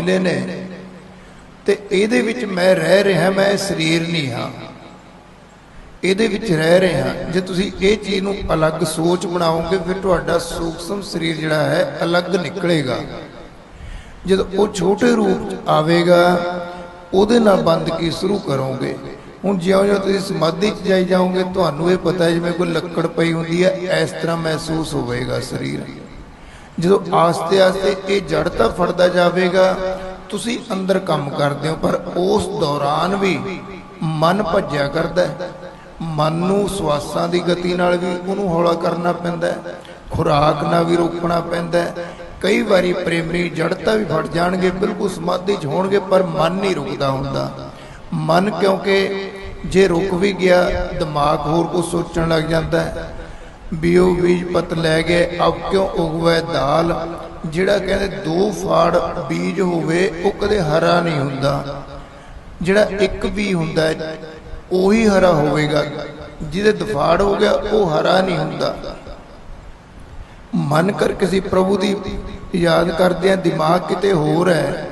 ਮਿਲੇ ਨੇ। ਤੇ ਇਹਦੇ ਵਿੱਚ ਮੈਂ ਰਹਿ ਰਿਹਾ, ਮੈਂ ਸਰੀਰ ਨਹੀਂ ਹਾਂ। ਇਹਦੇ ਵਿੱਚ ਰਹਿ ਰਹੇ ਹਾਂ ਜੇ ਤੁਸੀਂ ਇਹ ਚੀਜ਼ ਨੂੰ ਅਲੱਗ ਸੋਚ ਬਣਾਓਗੇ, ਫਿਰ ਤੁਹਾਡਾ ਸੂਖਸ਼ਮ ਸਰੀਰ ਜਿਹੜਾ ਹੈ, ਅਲੱਗ ਨਿਕਲੇਗਾ। ਜਦੋਂ ਉਹ ਛੋਟੇ ਰੂਪ ਚ ਆਵੇਗਾ, ਉਹਦੇ ਨਾਲ ਬੰਦਗੀ ਸ਼ੁਰੂ ਕਰੋਗੇ। ਹੁਣ ਜਿਉਂ-ਜਿਉਂ ਤੁਸੀਂ ਸਮਾਧੀ ਚ ਜਾਈ ਜਾਓਗੇ, ਤੁਹਾਨੂੰ ਇਹ ਪਤਾ ਹੈ ਜਿਵੇਂ ਕੋਈ ਲੱਕੜ ਪਈ ਹੁੰਦੀ ਹੈ, ਇਸ ਤਰ੍ਹਾਂ ਮਹਿਸੂਸ ਹੋਵੇਗਾ ਸਰੀਰ। ਜਦੋਂ ਆਸਤੇ-ਆਸਤੇ ਇਹ ਜੜ ਤਾਂ ਫੜਦਾ ਜਾਵੇਗਾ, ਤੁਸੀਂ ਅੰਦਰ ਕੰਮ ਕਰਦੇ ਹੋ, ਪਰ ਉਸ ਦੌਰਾਨ ਵੀ ਮਨ ਭੱਜਿਆ ਕਰਦਾ ਹੈ। ਮਨ ਨੂੰ ਸਵਾਸਾਂ ਦੀ ਗਤੀ ਨਾਲ ਵੀ ਉਹਨੂੰ ਹੌਲਾ ਕਰਨਾ ਪੈਂਦਾ ਹੈ, ਖੁਰਾਕ ਨਾਲ ਵੀ ਰੋਕਣਾ ਪੈਂਦਾ ਹੈ। ਕਈ ਵਾਰੀ ਪ੍ਰੇਮੀ ਜੜਤਾ ਵੀ ਫੜ ਜਾਣਗੇ, ਬਿਲਕੁਲ ਸਮਾਧੀ 'ਚ ਹੋਣਗੇ, ਪਰ ਮਨ ਨਹੀਂ ਰੁਕਦਾ ਹੁੰਦਾ। ਮਨ ਕਿਉਂਕਿ ਜੇ ਰੁਕ ਵੀ ਗਿਆ, ਦਿਮਾਗ ਹੋਰ ਕੁਝ ਸੋਚਣ ਲੱਗ ਜਾਂਦਾ ਹੈ। ਵੀ ਬੀਜ ਪਤ ਲੈ ਗਏ ਅਬ ਕਿਉਂ ਉਗਵੇ ਦਾਲ? ਜਿਹੜਾ ਕਹਿੰਦੇ ਦੋ ਫਾੜ ਬੀਜ ਹੋਵੇ ਉਹ ਕਦੇ ਹਰਾ ਨਹੀਂ ਹੁੰਦਾ। ਜਿਹੜਾ ਇੱਕ ਵੀ ਹੁੰਦਾ ਹੈ, ਉਹੀ ਹਰਾ ਹੋਵੇਗਾ। ਜਿਹਦੇ ਦਫਾੜ ਹੋ ਗਿਆ ਉਹ ਹਰਾ ਨਹੀਂ ਹੁੰਦਾ। ਮਨ ਕਰ ਕਿਸੇ ਪ੍ਰਭੂ ਦੀ ਯਾਦ ਕਰਦੇ ਆ ਦਿਮਾਗ ਕਿਤੇ ਹੋਰ ਹੈ।